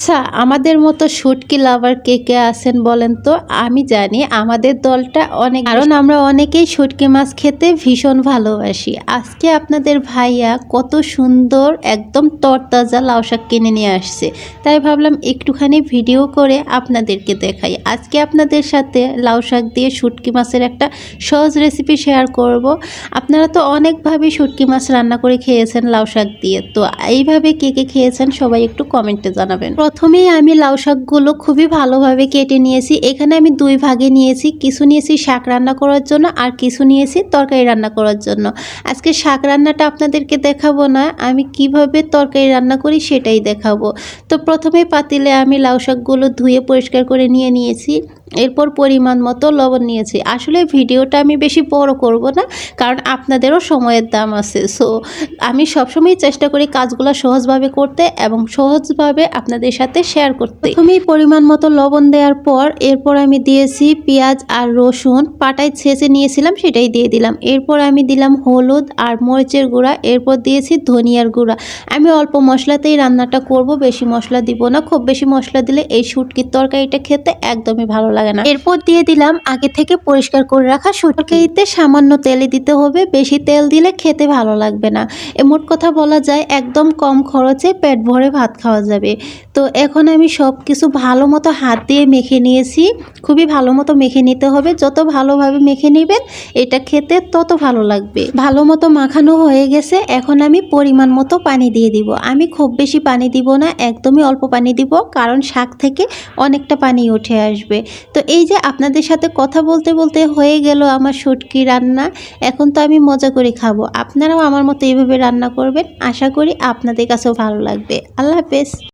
আচ্ছা আমাদের মতো শুটকি লাভার কে কে আছেন বলেন তো? আমি জানি আমাদের দলটা অনেক কারণ আমরা অনেকেই শুটকি মাছ খেতে ভীষণ ভালোবাসি। আজকে আপনাদের ভাইয়া কত সুন্দর একদম তরতাজা লাউ শাক কিনে নিয়ে আসছে। তাই ভাবলাম একটুখানি ভিডিও করে আপনাদেরকে দেখাই। আজকে আপনাদের সাথে লাউ শাক দিয়ে শুটকি মাছের একটা সহজ রেসিপি শেয়ার করব। আপনারা তো অনেকভাবে শুটকি মাছ রান্না করে খেয়েছেন লাউ শাক দিয়ে। তো এইভাবে কে কে খেয়েছেন সবাই একটু কমেন্টে জানাবেন। প্রথমেই আমি লাউ শাকগুলো খুবই ভালোভাবে কেটে নিয়েছি। এখানে আমি দুই ভাগে নিয়েছি, কিছু নিয়েছি শাক রান্না করার জন্য আর কিছু নিয়েছি তরকারি রান্না করার জন্য। আজকে শাক রান্নাটা আপনাদেরকে দেখাবো না, আমি কীভাবে তরকারি রান্না করি সেটাই দেখাবো। তো প্রথমে পাতিলে আমি লাউ শাকগুলো ধুয়ে পরিষ্কার করে নিয়ে নিয়েছি। এরপর পরিমাণ মতো লবণ নিয়েছি। আসলে ভিডিওটা আমি বেশি বড় করব না, কারণ আপনাদেরও সময়ের দাম আছে। সো আমি সবসময় চেষ্টা করি কাজগুলো সহজভাবে করতে এবং সহজভাবে আপনাদের সাথে শেয়ার করতে। প্রথমেই পরিমাণ মতো লবণ দেওয়ার পর এরপর আমি দিয়েছি পেঁয়াজ আর রসুন। পাটায় ছেঁচে নিয়েছিলাম, সেটাই দিয়ে দিলাম। এরপর আমি দিলাম হলুদ আর মরিচের গুঁড়া। এরপর দিয়েছি ধনিয়ার গুঁড়া। আমি অল্প মশলাতেই রান্নাটা করব, বেশি মশলা দিব না। খুব বেশি মশলা দিলে এই শুটকির তরকারিটা খেতে একদমই ভালো লাগে না। এরপর দিয়ে দিলাম আগে থেকে পরিষ্কার করে রাখা শুটকিতে সামান্য তেলে দিতে হবে। বেশি তেল দিলে খেতে ভালো লাগবে না। মোট কথা বলা যায়, একদম কম খরচে পেট ভরে ভাত খাওয়া যাবে। তো এখন আমি সব কিছু ভালো মতো হাত দিয়ে মেখে নিয়েছি। খুবই ভালো মতো মেখে নিতে হবে। যত ভালোভাবে মেখে নেবেন, এটা খেতে তত ভালো লাগবে। ভালো মতো মাখানো হয়ে গেছে। এখন আমি পরিমাণ মতো পানি দিয়ে দিব। আমি খুব বেশি পানি দিব না, একদমই অল্প পানি দিব, কারণ শাক থেকে অনেকটা পানি উঠে আসবে। তো এই যে আপনাদের সাথে কথা বলতে বলতে হয়ে গেল আমার সটকি রান্না, এখন তো আমি মজা করে খাব। আপনারাও আমার মতো এইভাবে রান্না করবেন, আশা করি আপনাদের কাছেও ভালো লাগবে। আল্লাহ হাফেজ।